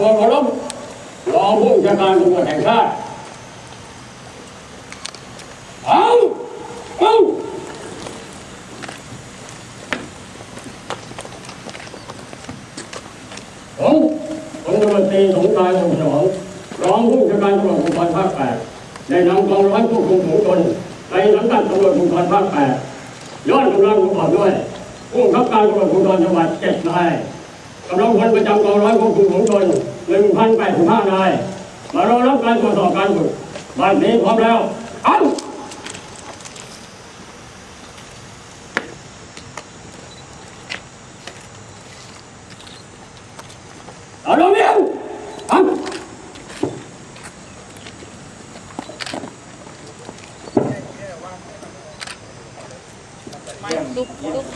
เอาวันเคารพรองผู้บัญชาการตำรวจแห่งชาติเอาเอาผมพลตำรวจตรีสงกรานต์วงศ์ฉลองรองผู้บัญชาการตำรวจภูธรภาคแปดได้นำกองร้อยควบคุมฝูงชนไปสังกัดตำรวจภูธรภาคแปดย้อนกำลังประกอบด้วยผู้บังคับการตำรวจภูธรจังหวัดเจ็ดนายกำลังพลประจำกองร้อยควบคุมฝูงชน 1,085นาย มารอรับการตรวจสอบการฝึกบัดนี้พร้อมแล้ว เอาเอาลงเรียนเอา ลุกลุก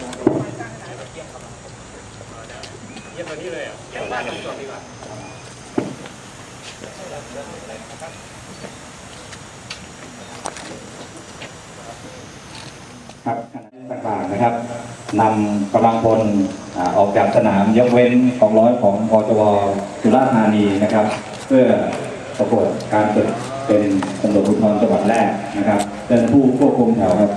ครับคณะต่างๆนะครับนำกำลังพลออกจากสนามยกเว้นกองร้อยของพจวสุราธานีนะครับ เพื่อประกวดการฝึกเป็นตำรวจภูธรจังหวัดแรกนะครับเป็นผู้ควบคุมแถวครับ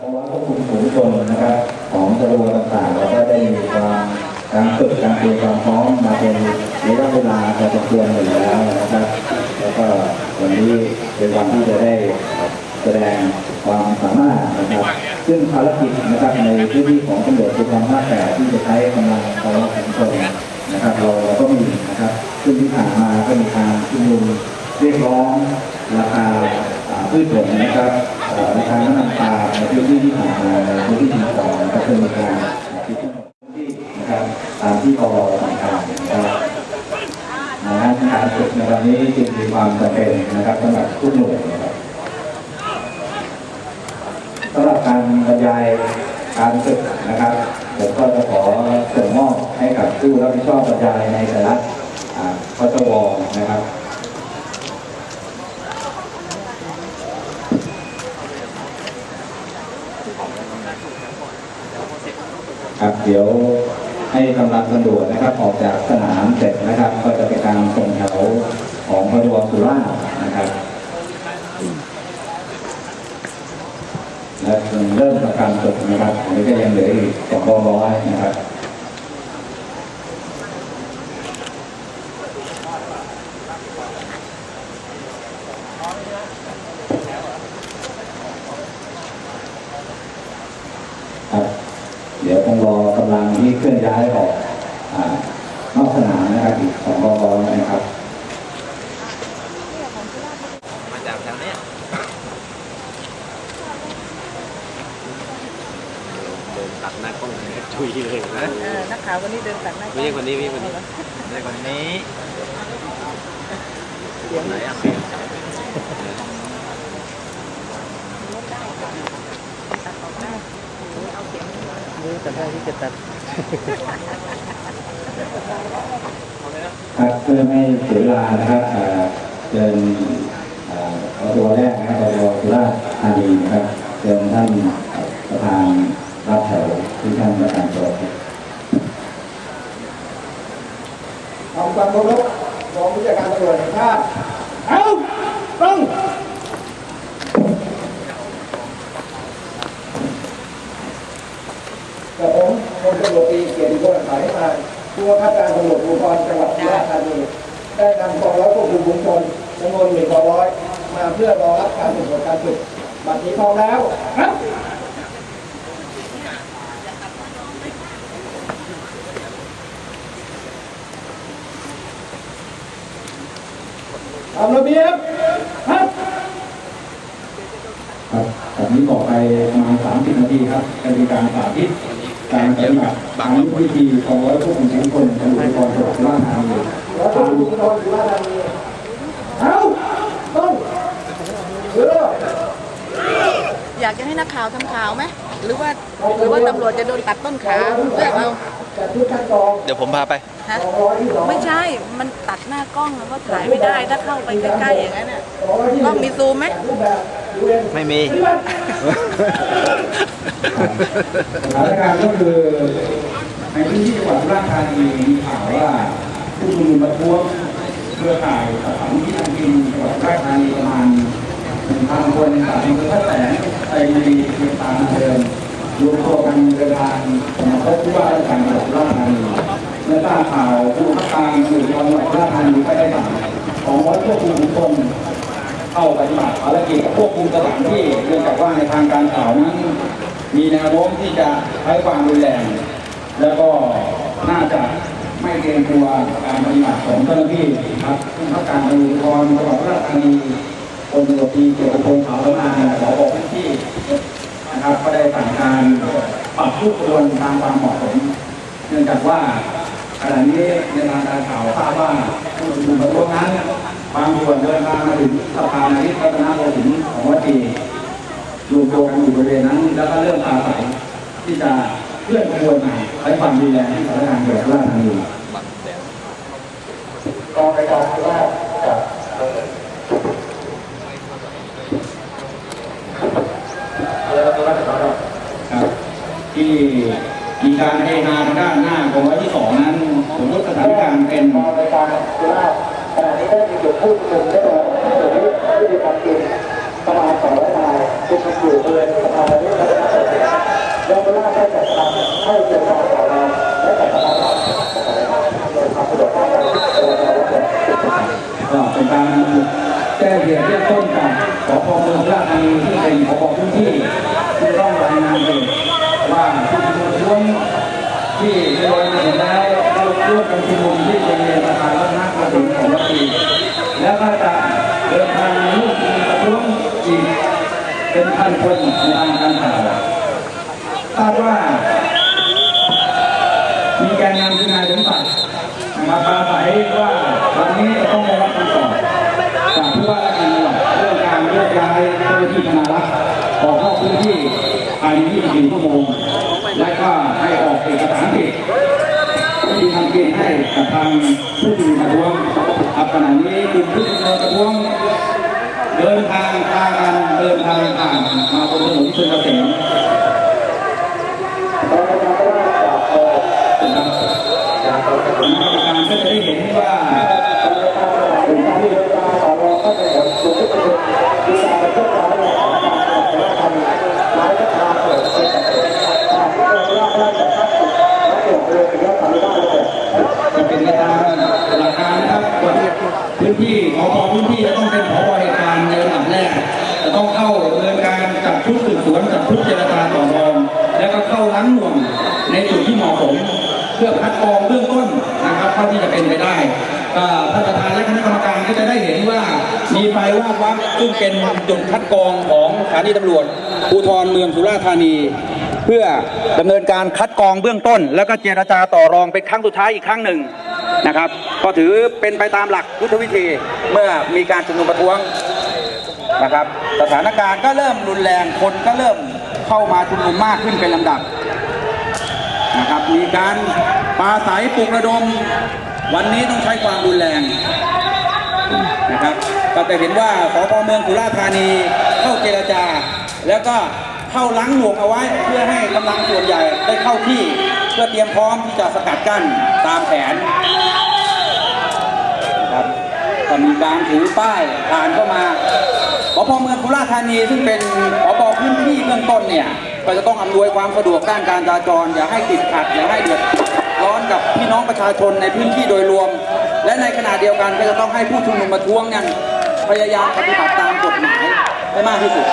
กองร้อยควบคุมฝูงชนนะครับ ของตำรวจต่างๆแล้วก็ได้มีความการฝึกการเตรียมความพร้อมมาเป็นระยะเวลาพอสมควรอยู่แล้วนะครับ แล้วก็วันนี้เป็นวันที่จะได้แสดงควา มามารถนะครับซึ่งภารกิจนะครับในพื้นที่ของตำรวจภูธรภาคแปดที่จะใช้กำลังกองร้องชนนะครับเราเราก็มีนะครับ ซึ่งที่ผ่านมาก็มีการชุมนุมเรียกร้องราคาพืชผลนะครับราคาน้ำมันปลาในพื้นที่ที่ผ่านมาในพื้นที่ที่สองก็คือมีการที่ทั้งหมดที่นะครับตามที่กรต่างๆนะครับงนั้นการฝึกในวันนี้จึงมีความจำเป็นนะครับสำหรับทุกหน่วยนะครับ สำหรับการบรรยายการฝึกนะครับผมก็จะขอส่งมอบให้กับผู้รับผิดชอบบรรยายในแต่ละพจวนะครับครับเดี๋ยวให้กำลังตำรวจนะครับออกจากสนามเสร็จนะครับ ก็จะเป็นการส่งแถวของพจวสุราษฎร์นะครับ และเริ่มทำการฝึกนะครับอันนี้ก็ยังเหลืออีกสองร้อยนะครับ ครับ เดี๋ยวต้องรอกำลังที่เคลื่อนย้ายออกอานอกสนามนะครับอีกสองร้อยนะครับ มาจากแถวเนี้ยเดินตัดหน้ากล้องเลยทุยเลยนะ เออนักข่าววันนี้เดินตัดหน้า ไม่ใช่คนนี้ไม่ใช่คนนี้ไม่ใช่คนนี้ เสียง ไหนอะเสียง ตัดออกได้โอ้โหเอา นี้ตัดได้ที่จะตัดครับเพื่อไม่เสียเวลานะครับเอ่อเชิญเอ่อเอาตัวแรกนะครับตัวสุราษฎร์ธานีนะครับเชิญท่านประธานรับแถวที่ท่านประธานตัวครับทำความเคารพรองผู้จัดการตำรวจแห่งชาติเอาต้อง กับผมพ ลตำรวจตรีเกียรติพงศ์สายมาผู้ว่าการการตำรวจภูธรจังหวัดสุราษฎร์ธานีได้นำกองร้อยควบคุมฝูงชนจำนวนหนึ่งกองร้อยมาเพื่อรอรับการตรวจการฝึกบัดนี้พร้อมแล้วครับทำระเบียบครับครับจากนี้ต่อไปประมาณ30 นาทีครับจะมีการสาธิต การปฏิบัติตามยุทธวิธีของร้อยควบคุมฝูงชนตำรวจภูธรจังหวัดสุราษฎร์ธานีร้อยควบคุมฝูงชนสุราษฎร์ธานีเอาต้องเรืออยากจะให้นักข่าวทำข่าวไหมหรือว่าหรือว่าตำรวจจะโดนตัดต้นขาเลือกเอาจัดชุดคัดกรองเดี๋ยวผมพาไปฮะกองร้อยที่สองไม่ใช่ มันตัดหน้ากล้องแล้วก็ถ่ายไม่ได้ ถ้าเข้าไปใกล้ๆอย่างนั้นน่ะกองร้อยที่กล้องมีซูมไหมจัดรูปแบบยูเอ็นไม่มีปฏิบัติ สถานการณ์ก็คือในพื้นที่จังหวัดสุราษฎร์ธานีมีข่าวว่าผู้ชุมนุมประท้วงเครือข่ายสถานที่ทำกินจังหวัดสุราษฎร์ธานีประมาณหนึ่งพันคนจากอำเภอพระแสงไปในเมืองตามเดิมรวมตัวกันเดินทางมาพบผู้ว่าราชการจังหวัดสุราษฎร์ธานีเมื่อทราบข่าวผู้บังคับการตำรวจจังหวัดสุราษฎร์ธานีก็ได้สั่งของร้อยควบคุมฝูงชนเข้าปฏิบัติภารกิจควบคุมสถานที่เนื่องจากว่าในทางการข่าวนั้น มีแนวโน้มที่จะใช้ความรุนแรง แล้วก็น่าจะไม่เกรงกลัวการปฏิบัติของเจ้าหน้าที่ครับผู้บังคับการตำรวจรจังหวัดราชธานีพลตำรวจตีเกียรติพงศ์ขาวนาขอบอกพื้นที่นะครับก็ได้สั่งการปรับทุกคนตามความเหมาะสมเนื่องจากว่าขณะนี้ในทางการข่าวทราบว่าผู้ชุมนุมประท้วงนั้นบางส่วนเดินทางมาถึงสะพานอาทิตย์รัตนโกสินทร์ของวัดจี รวมตัวกันอยู่บริเวณนั้น แล้วก็เริ่มปราศัยที่จะเคลื่อนขบวนมาใช้ความรุนแรงที่สถานการณ์เกิดขึ้นทันทีกองรายการสุราษฎร์กับครับที่มีการเทงานทางด้านหน้าของวัดที่สองนั้นสมมติสถานการณ์เป็นกองรายการสุราษฎร์ขณะนี้ได้มีจุดผู้ชุมนุมได้มาจุดนี้ที่มีการกินประมาณสองร้อย นายชุมนุมอยู่บริเวณสะพานอาทิตย์รัตนโกสินทร์และสุราษฎร์ได้จัดทำให้เกิดการต่อรองและจัดสะพานหลักโดความสะดวกในการเทางและเป็นการแจ้งเหตุเบื้องต้นกับสพเมืองราชธานีที่เป็นผบพื้นที่ที่ต้องรายงานเหตุว่าผู้ชุมนุมช่วงที่ได้รายงานแล้วร่วมกันชุมนุมที่บริเวณสะพานรัตนโกสินทร์ของวัดศรีแล้วก็จะเดินทางร่วมชุมนุมประท้วงอีก เป็นพันคนในทางการข่าวคาดว่า มีแกนนำคือนายสมศักดิ์นะครับปราศัยว่าวันนี้จะต้องได้รับคำตอบจากผู้ว่าราชการจังหวัดเรื่องการโยกย้ายเจ้าหน้าที่ธนารักษ์ออกนอกพื้นที่ภายใน24ชั่วโมงและก็ให้ออกเอกสารสิทธิ์ที่ทำกินให้กับทางผู้ชุมนุมประท้วงครับขณะนี้กลุ่มผู้ชุมนุมประท้วง เดินทางพากันเดินทางผ่านมาบนถนนเชรเกษมกองรายกษมการก็จะได้เห็นว่าเดินทางสถานที่ที่เดินทางต่อรองก็เป็นผลสูงที่สุดคือการเคลื่องราวของการจัดการายกางเกิดเป็นแบบขณะที่ราเล่าได้จากภาพและเกิดเรื่องเป็นเรื่องของบ้านเป็นไปตามหลักการนะครับว่พื้นที่ขอพ เข้าดำเนินการจับชุดสืบสวนจับชุดเจรจาต่อรองแล้วก็เข้าล้างหน่วงในจุดที่เหมาะสมเพื่อคัดกรองเบื้องต้นนะครับเท่าที่จะเป็นไปได้ก็ท่านประธานและคณะกรรมการก็จะได้เห็นว่ามีไฟวาวับซึ่งเป็นจุดคัดกรองของสถานีตำรวจภูธรเมืองสุราษฎร์ธานี เพื่อดำเนินการคัดกรองเบื้องต้น แล้วก็เจรจาต่อรองเป็นครั้งสุดท้ายอีกครั้งหนึ่งนะครับก็ถือเป็นไปตามหลักยุทธวิธีเมื่อมีการชุมนุมประท้วง นะครับ สถานการณ์ก็เริ่มรุนแรงคนก็เริ่มเข้ามาชุมนุมมากขึ้นเป็นลำดับนะครับ มีการปาศัยปลุกระดม วันนี้ต้องใช้ความรุนแรงนะครับก็จะเห็นว่าสพเมืองสุราษฎร์ธานีเข้าเจรจา แล้วก็เข้าล้างหน่วงเอาไว้ เพื่อให้กำลังส่วนใหญ่ได้เข้าที่เพื่อเตรียมพร้อมที่จะสกัดกั้นตามแผนนะครับก็มีการถือป้ายผ่านเข้ามา สพเมืองสุราษฎร์ธานีซึ่งเป็นสพพื้นที่เบื้องต้นเนี่ยก็จะต้องอำนวยความสะดวกด้านการจราจร อย่าให้ติดขัดอย่าให้เดือดร้อนกับพี่น้องประชาชนในพื้นที่โดยรวม และในขณะเดียวกันก็จะต้องให้ผู้ชุมนุมมาท้วงนั้นพยายามปฏิบัติตามกฎหมายให้มากที่สุด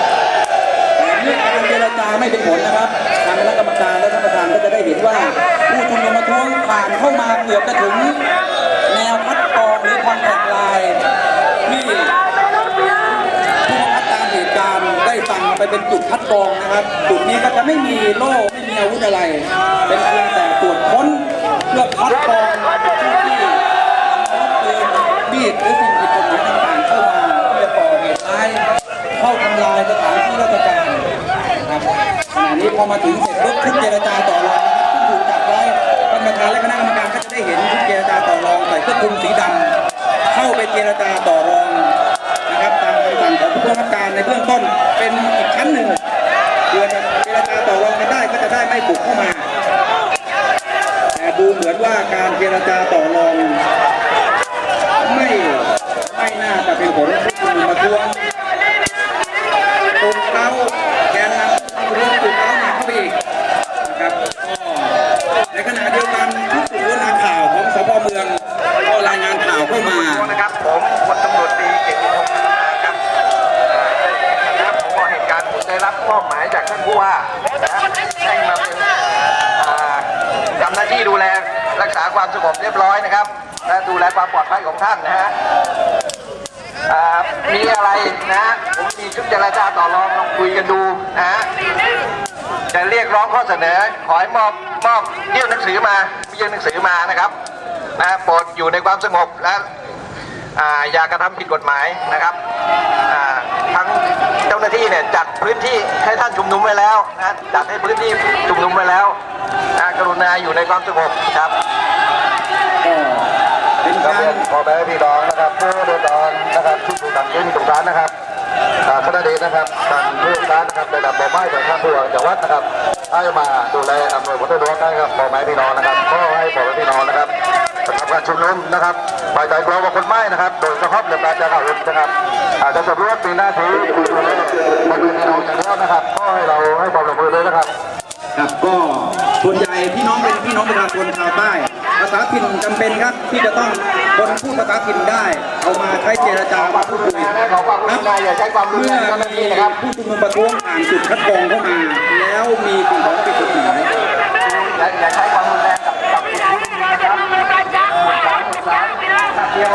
แต่เมื่องการเจรจาไม่เป็นผลนะครับทางคณะกรรมการและท่านประธานก็จะได้เห็นว่า ผู้ชุมนุมประท้วงผ่านเข้ามาเกือบจะถึงแนวคัดกรองหรือคอนแทคไลน์ที่ผู้บังคับการเหตุการณ์ได้สั่งมาไป เป็นจุดคัดกรองนะครับ จุดนี้ก็จะไม่มีโล่ไม่มีอาวุธอะไร เป็นเพียงแต่ตรวจค้นเพื่อคัดกรองผู้ที่นำปืนมีดหรือสิ่งผิดกฎหมายต่างๆเข้ามาเพื่อก่อเหตุร้ายเข้าทำลายสถานที่ราชการนะครับขณะนี้พอมาถึงเสร็จปุ๊บชุดเจรจาต่อรองนะครับถูกจับไว้ท่านประธานและคณะกรรมการก็จะได้เห็นชุดเจรจาต่อรองใส่เสื้อคลุมสีดำเข้าไปเจรจาต่อรอง ครับตามคำสั่งของผู้บังคับการในเบื้องต้นเป็นอีกชั้นหนึ่งเพื่อจะเจรจาต่อรองกันได้ก็จะได้ไม่บุกเข้ามา แต่ดูเหมือนว่าการเจรจาต่อรอง ไม่ไม่น่าจะเป็นผลผู้ชุมนุมประท้วงตุนเขาแกนนำเรื่องตุนเขาหนักเข้าไปอีกนะครับในขณะเดียวกันทุกสื่อข่าวของสพเมืองก็รายงานข่าวเข้ามานะครับผม ผู้ว่านะให้มาเป็นทำหน้าที่ดูแลรักษาความสงบเรียบร้อยนะครับ และดูแลความปลอดภัยของท่านนะฮะมีอะไรนะผมมีชุดเจรจาต่อรองลองคุยกันดูนะฮะจะเรียกร้องข้อเสนอ ขอให้มอบมอบยื่นหนังสือมายื่นหนังสือมานะครับนะโปรดอยู่ในความสงบและ อ่าอย่ากระทำผิดกฎหมายนะครับอ่าทั้งเจ้าหน้าที่เนี่ยจัดพื้นที่ให้ท่านชุมนุมไว้แล้วนะจัดให้พื้นที่ชุมนุมไว้แล้วนะกรุณาอยู่ในความสงบครับก็เป็นครับการเรียนพ่อแม่พี่น้องนะครับผู้เดือดร้อนนะครับที่ถูกตัดสินตรงนั้นนะครับอ่าคณะเดชนะครับท่านผู้การนะครับได้นำดอกไม้จากท่านผู้ว่าจังหวัดนะครับให้มาดูแลอำนวยผลประโยชน์ให้กับพ่อแม่พี่น้องนะครับขอให้พ่อแม่พี่น้องนะครับ ทำการชุมนุมนะครับไปใจกลัวว่าคนไม่นะครับ โดยเฉพาะเรื่องการจะเข้ารุนะครับอาจจะสำรวจปีหน้าที่ดูแลมาดูพี่น้องอย่างเดียวนะครับ ก็ให้เราให้ความร่วมมือเลยนะครับครับก็ส่วนใหญ่พี่น้องเป็นพี่น้องประชาชนชาวใต้ภาษาถิ่นจำเป็นครับที่จะต้องคนพูดภาษาถิ่นได้ เอามาใช้เจรจามาพูดคุยขอความกรุณาอย่าใช้ความรุนเมื่แรองเจ้าหน้ามีที่นะครับผู้ชุมนุมประท้วงผ่านจุดคัดกรองเข้ามา แล้วมีสิ่งของผิดกฎหมายอย่าอย่าใช้ความรุนแรงกับกับผู้ชุมนุมนะครับหมวดสามหมวดสามเดียว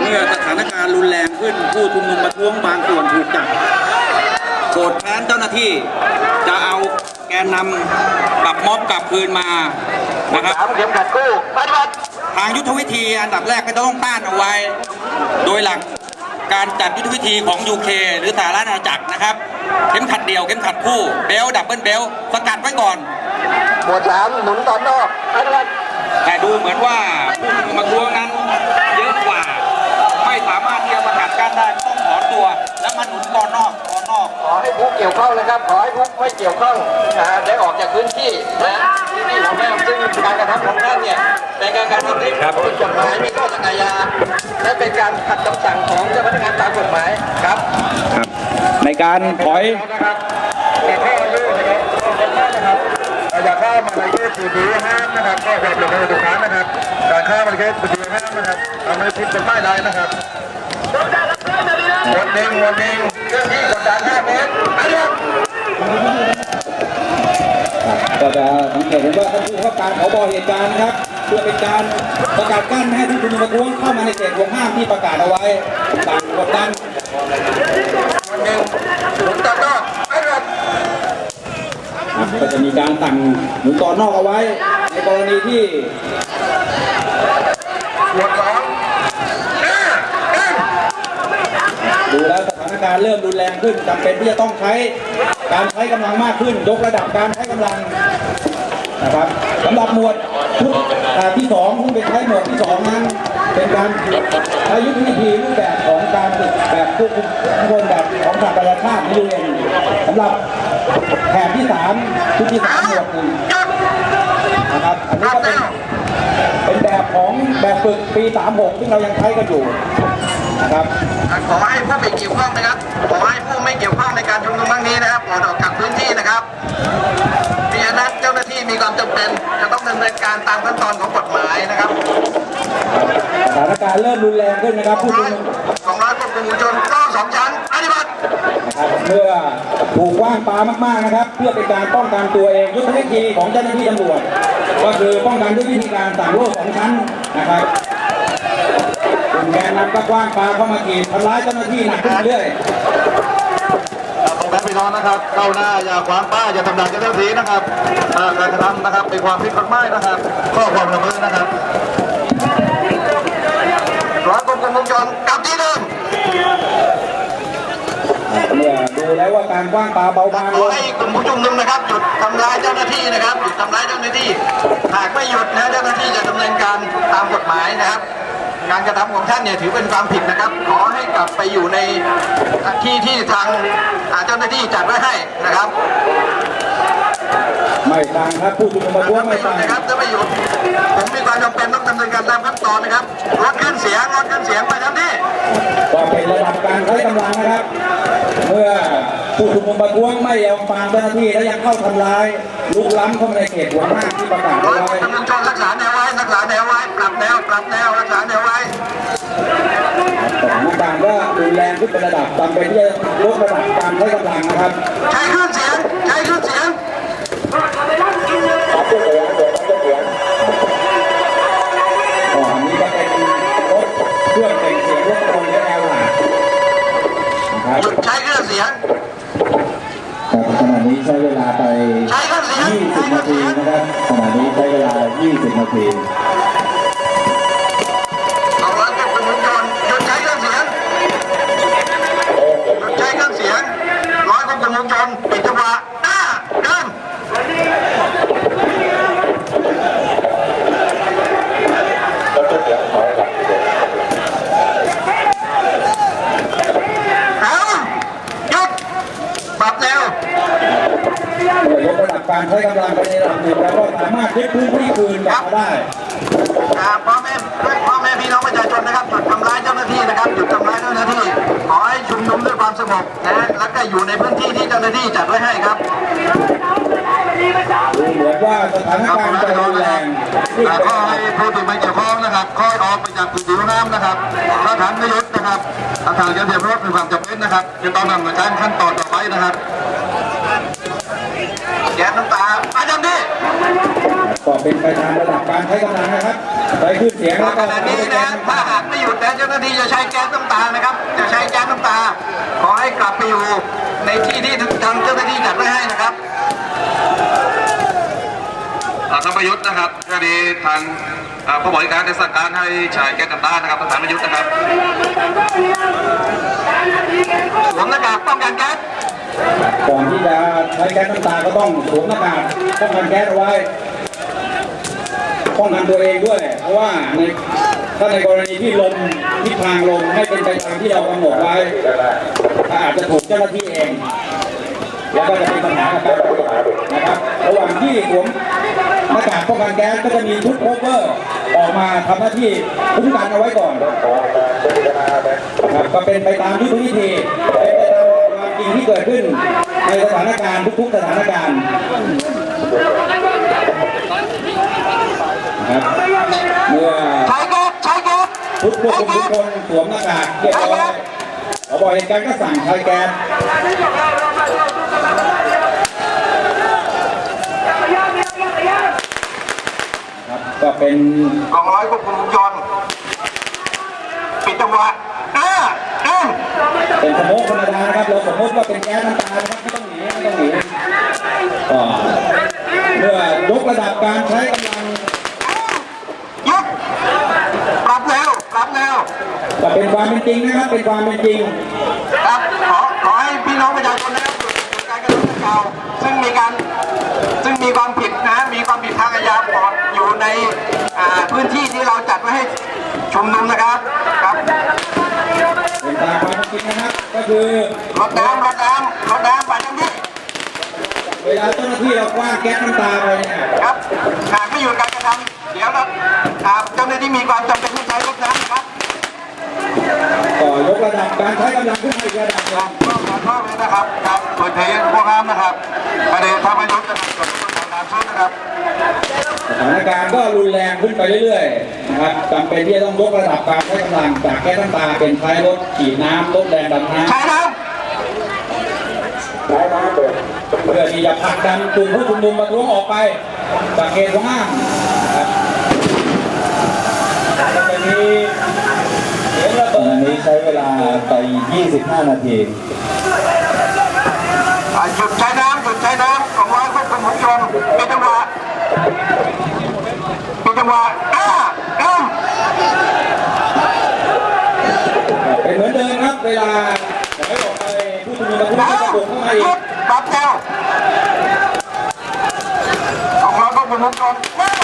เมื่อสถา นการณ์รุนแรงขึ้น ผู้ชุมนุมประท้วงบางส่วนถูกจับโกรธแค้นเจ้าหน้าที่ จะเอาแกนนำกลับม็อบกลับคืนมานะครับสามเข็มขัดกู้ปฏิบัติทางยุทธวิธีอันดับแรกก็จะต้องต้านเอาไว้ โดยหลักการจัดยุทธวิธีของ UK หรือสหรัฐอาณาจักรนะครับ เข็มขัดเดี่ยวเข็มขัดคู่เบลดับเบิลเบลสกัดไว้ก่อนหมวดสามหมุนตอนนอกปฏิบัติแต่ดูเหมือนว่าผู้ชุมนุมประท้วงนั้นเยอะกว่า ไม่สามารถที่ จะสกัดกั้นได้ต้องถอนตัวและมาหนุนตอนนอกตอนนอก ขอให้ผู้เกี่ยวข้องนะครับ ขอให้ผู้ไม่เกี่ยวข้องนะได้ออกจากพื้นที่นะที่นี่ของแม่ซึ่งการกระทำของท่านเนี่ยเป็นการกระทำที่ผิดกฎหมายมีโทษทางอาญาและเป็นการขัดคำสั่งของเจ้าพนักงานตามกฎหมายครับในการถอยนะครับแต่ถ้าอายุนะครับคนแรกนะครับอยากเข้ามาในเขตสี่ดีห้ามนะครับก็ความลงในดุขานนะครับการเข้ามาในเขตสี่ดีห้ามนะครับทำให้ผิดกฎหมายได้นะครับ หมวดหนึ่งหมวดหนึ่งเครื่องที่กดดันห้าเมตรไปเรื่องก็จะสังเกตเห็นว่าท่านผู้ว่าการเขาบอกเหตุการณ์ครับ เพื่อเป็นการประกาศกั้นไม่ให้ผู้ชุมนุมประท้วงเข้ามาในเขตห่วงห้ามที่ประกาศเอาไว้ต่างกดดันหมวดหนึ่งหมุนตัดนอกไปเรื่องครับก็จะมีการสั่งหนุนตอนนอกเอาไว้ ในกรณีที่หมวดสองหน้าหนึ่ง ดูแล้วสถาน การณ์เริ่มรุนแรงขึ้นจำเป็นที่จะต้องใช้การใช้กำลังมากขึ้นยกระดับการใช้กำลังนะครับสำหรับหมวดชุดอ่าที่สองซึ่เป็นใช้หมวดที่สองนั้นเป็นการใช้ยุทธวิธีรูปแบบของการฝึกแบบควบคุมข้างบนแบบของสหประชาชาติในยูเอ็นสำหรับแผนที่สามชุดที่สามหมวดหนึ่งนะครับอันนี้ก็เป็นเป็นแบบของแบบฝึกปี 36 ซึ่งเรายังใช้กันอยู่ ครับขอให้ผู้ไม่เกี่ยวข้องนะครับ ขอให้ผู้ไม่เกี่ยวข้องในการชุมนุมครั้งนี้นะครับปลดออกจากพื้นที่นะครับมีฉะนั้นเจ้าหน้าที่มีความจำเป็น จะต้องดำเนินการตามขั้นตอนของกฎหมายนะครับสถานการณ์เริ่มรุนแรงขึ้นนะครับผู้ชุมนุมสองร้อยควบคุมฝูงชนรอบสองชั้นปฏิบัตินะครับเมื่อถูกว่างปามากๆนะครับ เพื่อเป็นการป้องกันตัวเองยุทธวิธีของเจ้าหน้าที่ตำรวจก็คือป้องกันด้วยวิธีการสั่งโล่สองชั้นนะครับกลุ่มแก นนำก็กว้างปาเข้ามากีดทำร้ายเจ้าหน้าที่หนักขึ้นเรื่อยผมแม่พี่น้องนะครับก้าวหน้าอย่าขวางป้ายอย่าทำลายเจ้าหน้าที่นะครับอ่าการกระทำนะครับเป็นความผิดกฎหมายนะครับ ข้อความละเมิดนะครับร้อยควบคุมวงจรกลับที่เดิมเมื่อดูแล้วว่าการกว้างปาเบาบางขลองให้กลุ่มผู้ชุมนุมนะครับหยุดทำร้ายเจ้าหน้าที่นะครับหยุดทำร้ายเจ้าหน้าที่ หากไม่หยุดนะเจ้าหน้าที่จะดำเนินการตามกฎหมายนะครับ การกระทำของท่านเนี่ยถือเป็นความผิดนะครับ ขอให้กลับไปอยู่ในที่ที่ทางอ่าเจ้าหน้าที่จัดไว้ให้นะครับ ไม่ต่างครับผู้ชุมนุมประท้วงไม่ไม่หยุดต่างนะครับถ้าไม่หยุดผมมีความจำเป็นต้องดำเนินการตามขั้นตอนนะครับลดขึ้นเสียงลดขึ้นเสียงไปทันทีก็เป็นระดับการใช้กำลังนะครับ เมื่อผู้ชุมนุมประท้วงไม่ยอมฟังเจ้าหน้าที่และยังเข้าทำร้ายลุกล้ำเข้ามาในเขตหัวหน้าที่ประกาศร้อเอายไว้กำลังชนรักษาแนวไว้รักษาแนวไว้ปรับแนวปรับแนวรักษาแนวไว้ สถานการณ์ก็รุนแรงขึ้นเป็นระดับจำเป็นที่จะลดระดับการใช้กำลังนะครับใช้เครื่องเสียงใช้เครื่องเสียงก่อนนี้ก็เป็นรถเครื่องแต่งเสียงรถตรงและแอลหลานะครับจุดใช้เครื่องเสียงครับขณะนี้ใช้เวลาไป 20 นาทีนะครับขณะนี้ใช้เวลา 20 นาที สองร้อยควบคุมวงจรหยุดใช้เครื่องเสียงหยุดใช้เครื่องเสียงร้อยควบคุมวงจรปิดจังหวะหน้าเดินเอาหยุดปรับแนว เมื่อยกระดับการใช้กำลังไปในระดับหนึ่งแล้วก็สามารถยึดพื้นที่คืนกลับมาได้ อ่าพ่อแม่พ่อแม่พี่น้องประชาชนนะครับหยุดทำร้ายเจ้าหน้าที่นะครับหยุดทำร้ายเจ้าหน้าที่ ขอให้ชุมนุมด้วยความสงบนะแล้วก็ อยู่ในพื้นที่ที่เจ้าหน้าที่จัดไว้ให้ครับดูเหมือนว่าสถานการณ์จะรุนแรงขึ้นอ่าไปขอให้ผู้ที่ไม่เกี่ยวข้องนะครับค่อยออกไปจากพื้นที่น้ำนะครับถ้าฐานไม่ยุดนะครับทางทางเจ้าหน้าที่รถมีความจำเป็นนะครับจะต้องดำเนินการขั้นตอนต่อไปนะครับแก๊สน้ำตาประจำที่ ก็เป็นไปตามระดับการใช้กำลังนะครับใช้ขึ้นเสียงแล้วขก็ณะนี้นะถ้าหากไม่หยุดนะเจ้าหน้าที่จะใช้แก๊สน้ำตานะครับ จะใช้แก๊สน้ำตา ขอให้กลับไปอยู่ในที่ที่ทางเจ้าหน้าที่จัดไว้ให้นะครับท่านประยุทธ์นะครับก็ดีทางอ่าผู้บริการได้สั่งการให้ใช้แก๊สน้ำตานะครับท่านประยุทธ์นะครับสวมหน้ากากป้องกันแก๊สก่อนที่จะใช้แก๊สน้ำตาก็ต้องสวมหน้ากากป้องกันแก๊สเอาไว้ ป้องกันตัวเองด้วย เพราะว่าในถ้าในกรณีที่ลมทิศทางลมไม่เป็นไปตามที่เรากำหนดไว้อาจจะถูกเจ้าหน้าที่เอง แล้วก็จะเป็นปัญหากับการปฏิบัตินะครับ ระหว่างที่สวมหน้ากากป้องกันแก๊สก็จะมีชุดโคเวอร์ออกมาทำหน้าที่คุ้มกันเอาไว้ก่อนครับก็เป็นไปตามยุทธวิธีเป็นไปตามความจริงที่เกิดขึ้นในสถานการณ์ทุกๆสถานการณ์ นะครับเมื่อใช้แก๊สใช้แก๊สทุกควบคุมทุกคนสวมหน้ากากเรียบร้อยผบเหตุการณ์ก็สั่งใช้แก๊สครับก็เป็นกองร้อยควบคุมวงจรปิดจังหวะเออเดินเป็นสโมกธรรมดานะครับเราสมมติว่าเป็นแก๊สน้ำตานะครับไม่ต้องหนีไม่ต้องหนีก็เมื่อยกระดับการใช้กำลัง หยุดปรับแนวปรับแนว ก็เป็นความ เป็นจริงนะครับเป็นความเป็นจริง ครับขอขอให้พี่น้องประชาชนนะครับหยุดการกระทำดังกล่าวกันซึ่งมีความผิดนะมีความผิดทางอาญาปอดอยู่ในอ่าพื้นที่ที่เราจัดไว้ให้ชุมนุมนะครับครับเป็นตามความเป็นจริงนะครับ ก็คือรถน้ำรถน้ำรถน้ำไปทั้งที่เวลาเจ้าหน้าที่เราคว้างแก๊สน้ำตาไปเนี่ยครับหากไม่หยุดการกระทำเดี๋ยวเราอ่าเจ้าหน้าที่มีความจำเป็นต้องใช้รถน้ำนะครับ ต่อยกระดับการใช้กำลังขึ้นมาอีกระดับหนึ่งก็ขอโทษเลยนะครับครับเปิดเผยพวกน้ำนะครับประเด็นทำให้รถจะเกิดการทางน้ำชื้นนะครับสถานการณ์ก็รุนแรงขึ้นไปเรื่อยๆนะครับจำเป็นที่จะต้องยกระดับการใช้กำลังจากแก๊สน้ำตาเป็นใช้รถขี่น้ำรถแรงดันน้ำใช้น้เพื่อที่จะผลักดันกลุ่มผู้ชุมนุมมาท้วงออกไปจากเขตของห้างนะครับแล้วจะมีเสียงระเบิดอันนี้ใช้เวลาไป 25 นาทีำอ่าหยุดใช้น้ำหยุดใช้น้ำของร้อยควบคุมฝูงชนเป็นจังหวะเป็นจังหวะอ้าเอิ่มเป็นเหมือนเดิมครับเวลาจะไม่ออกไปผู้ชุมนุมมาท้วงอ้าจะบุกเข้ามาอีหยุกดปรับแนวของร้อยควบคุมฝูงชน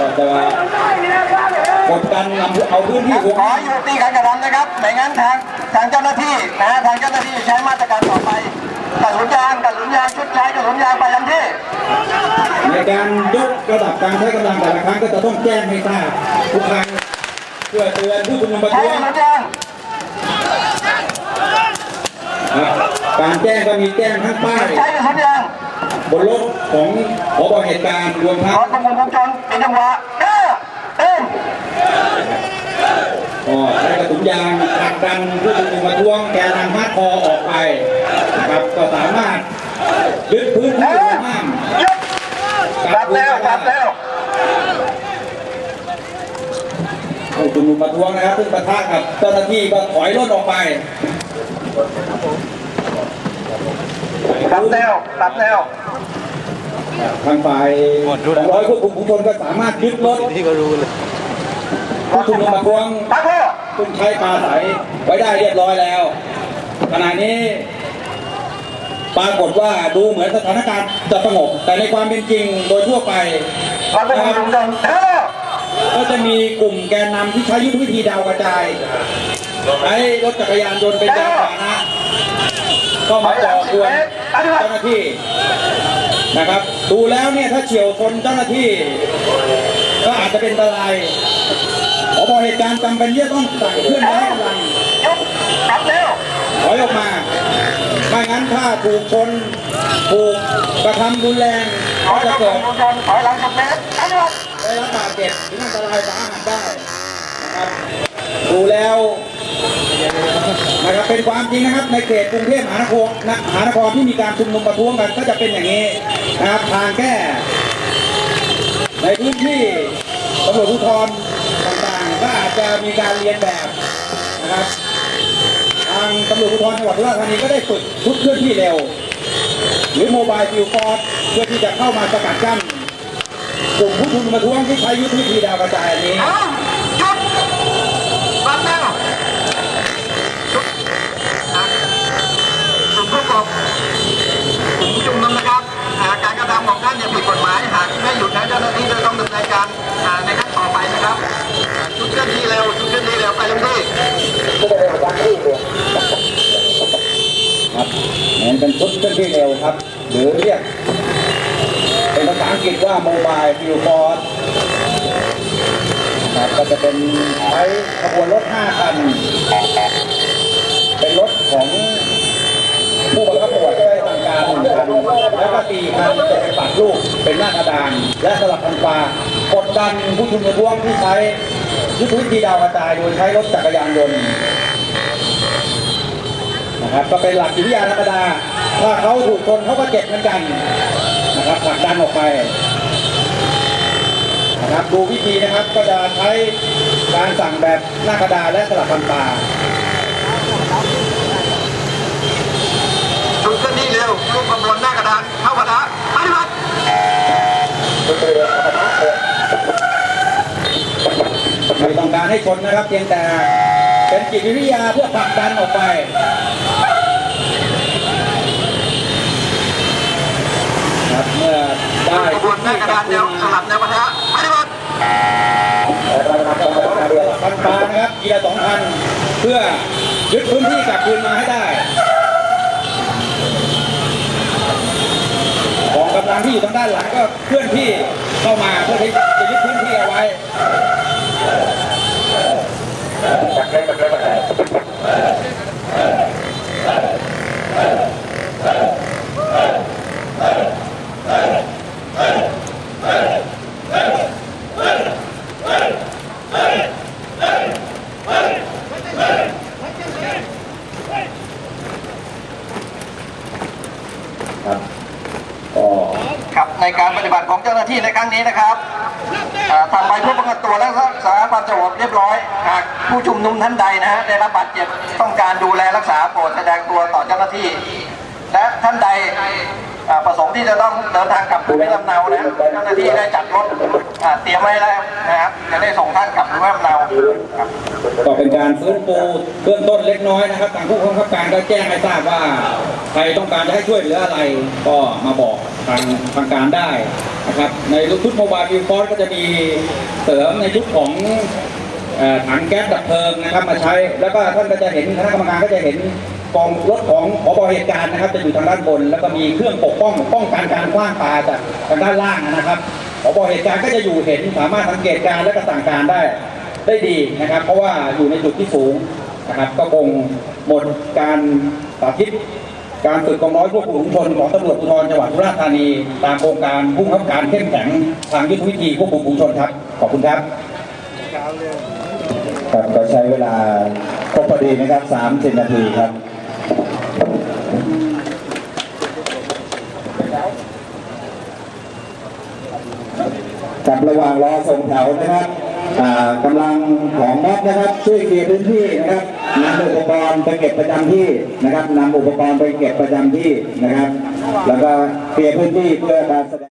ก็จะกดดันเอาพื้นที่ขออห้างอยู่ที่การกระทำนะครับไม่งั้นทางทางเจ้าหน้าที่นะทางเจ้าหน้าที่ใช้มาตรการต่อไป กระสุนยางกระสุนยางชุดใช้กระสุนยางไปทันที่ในการยกระดับการใช้กำลังแต่ละครั้งก็จะต้องแจ้งให้ทราบทุกครั้งเพื่อเตือนผู้ชุมนุมประใช้ท้วกงระสุนยางครับการแจ้งก็มีแจ้งทั้งป้ายใช้กระสุนยางบนรถของผบเหตุการณ์รวมทั้ขงอควบคุมฝูงชนเป็นจังหวะเอ้อเอ้ม ก็ ใช้กระสุนยางผลักดันผู้ชุมนุมประท้วงแกนนำฮาร์ดคอร์ออกไปนะครับก็สามารถยึดพื้นที่ห้างหยุดปรับแล้วปรับแล้วผู้ชุมนุมประท้วงนะครับซึ่งปะทะกับเจ้าหน้าที่ก็ถอยรถออกไปปรับแล้วปรับแล้วทางฝ่ายร้อยควบคุมฝูงชนก็สามารถยึดรถที่ก็รู้เลยผู้ชุมนุมประท้วงปรับแล้ว ซึ่งใช้ปลาใสไว้ได้เรียบร้อยแล้ว ขณะนี้ปรากฏว่าดูเหมือนสถานการณ์จะสงบ แต่ในความเป็นจริงโดยทั่วไปขอควบก็จะมีกลุ่มแกนนำที่ใช้ยุทธวิธีดาวกระจายใช้รถจักรยานยนต์เป็นยานพาหนะก็มาก่อกวนเจ้าหน้าที่นะครับ ดูแล้วเนี่ยถ้าเฉียวชนเจ้าหน้าที่ ก็อาจจะเป็นอันตราย พอเหตุการณ์จำเป็นที่จะต้องสั่งเคลื่อนย้ายกำลังหยุดรับแล้วถอยออกมาไม่งั้นถ้าถูกชนถูกกระทำรุนแรงขอก็จะเกิมดฝูงชนถอยหลังสิบเมตรปรับแล้วได้รับบาดเจ็บถึงอันตรายสาหัสได้นะครับดูแล้วนะครับเป็นความจริงนะครับในเขตกรุงเทพมหานครนะมหานครที่มีการชุมนุมประท้วงกันก็จะเป็นอย่างนี้นะครับทางแก้ ในพื้นที่ตำรวจภูธร ก็อาจจะมีการเรียนแบบนะครับ ทางตำรวจภูธรจังหวัดสุราษฎร์ธานีก็ได้ฝึกชุดเคลื่อนที่เร็ว หรือโมบายฟิวฟอร์สเพื่อที่จะเข้ามาสกัดกั้นกลุ่มผู้ชุมนุมประท้วงที่ใช้ยุทธวิธีดาวกระจายอันนี้เอ้าหยุดปรับแล้วจุดอะจุดผู้กอกลุ่มผู้ชุมนุมนะครับอ่าการกระทำของท่านเนี่ยผิดกฎหมายหากไม่หยุดนะเจ้าหน้าที่ ครับนี่เป็นชุดเคลื่อนที่เร็วครับ หรือเรียก เป็นภาษาอังกฤษว่าโมบายฟิวฟอร์สครับก็จะเป็นใช้ขบวนรถ 5 คัน เป็นรถของผู้บังคับหมวดได้สั่งการหนึ่งคันแล้วก็ตีคันจะไปปัดลูกเป็นหน้ากระดาน และสลับกันปากดดันผู้ชุมนุมระท้วงที่ใช้ยุทธวิธีดาวกระจายโดยใช้รถจักรยานยนต์ นะครับก็เป็นหลักจิตวิทยาธรรมดา ถ้าเขาถูกชนเขาก็เจ็บเหมือนกันนะครับผลักดันออกไปนะครับดูวิธีนะครับก็จะใช้การสั่งแบบหน้ากระดานและสลับพันตาชุดเคลื่อนที่เร็วลูกขบวนหน้ากระดานเข้ากระดานปฏิบัติไม่ต้องการให้ชนนะครับเพียงแต่เป็นจิตวิทยาเพื่อผลักดันออกไป ครับเมื่อได้ ขบวนหน้ากระดานแนวสลับแนวปะทะปฏิบัติพันปานะครับกีละสองพันเพื่อยึดพื้นที่กลับคืนมาให้ได้กองกำลังที่อยู่ทางด้านหลังก็เคลื่อนที่เข้ามาเพื่อที่จะยึดพื้นที่เอาไว้ ครับก็ครับในการปฏิบัติของเจ้าหน้าที่ในครั้งนี้นะครับอ่าทำใบเพื่อป้องกันตัวและรักษาความสงบเรียบร้อย หากผู้ชุมนุมท่านใดนะฮะได้รับบาดเจ็บต้องการดูแลรักษาโปรดแสดงตัวต่อเจ้าหน้าที่ และท่านใด ที่จะต้องเดินทางกลับภูมิลำเนานะเจ้าหน้าที่ได้จัดรถอ่าเตรียมไว้แล้วนะครับ จะได้ส่งท่านกลับภูมิลำเนาครับ ก็เป็นการฟื้นฟูเบื้องต้นเล็กน้อยนะครับทางผู้บังคับการก็แจ้งให้ทราบว่าใครต้องการจะให้ช่วยเหลืออะไรก็มาบอกทางทางการได้นะครับในชุดโมบายวิวฟอร์ก็จะมีเสริมในชุดของเอ่อถังแก๊สดับเพลิงนะครับมาใช้ แล้วก็ท่านก็จะเห็นคณะกรรมการก็จะเห็น กองรถของผบเหตุการณ์นะครับ จะอยู่ทางด้านบน แล้วก็มีเครื่องปกป้องป้องกันการคว้างปลาจากทางด้านล่างนะครับผบเหตุการณ์ก็จะอยู่เห็นสามารถสังเกตการณ์และก็สั่งการได้ได้ดีนะครับ เพราะว่าอยู่ในจุดที่สูงนะครับก็คงหมดการสาธิต การฝึกกองร้อยควบคุมฝูงชนของตำรวจภูธรจังหวัดสุราษฎร์ธานี ตามโครงการผู้บังคับการเข้มแข็งทางยุทธวิธีควบคุมฝูงชนครับขอบคุณครับครับก็ใช้เวลาครบพอดีนะครับ30นาทีครับ กับระหว่างรอส่งแถวนะครับอ่ากำลังของม็อบนะครับ ช่วยเคลียร์พื้นที่นะครับนำอุปกรณ์ไปเก็บประจำที่นะครับนำอุปกรณ์ไปเก็บประจำที่นะครับ แล้วก็เคลียร์พื้นที่เพื่อการแสดง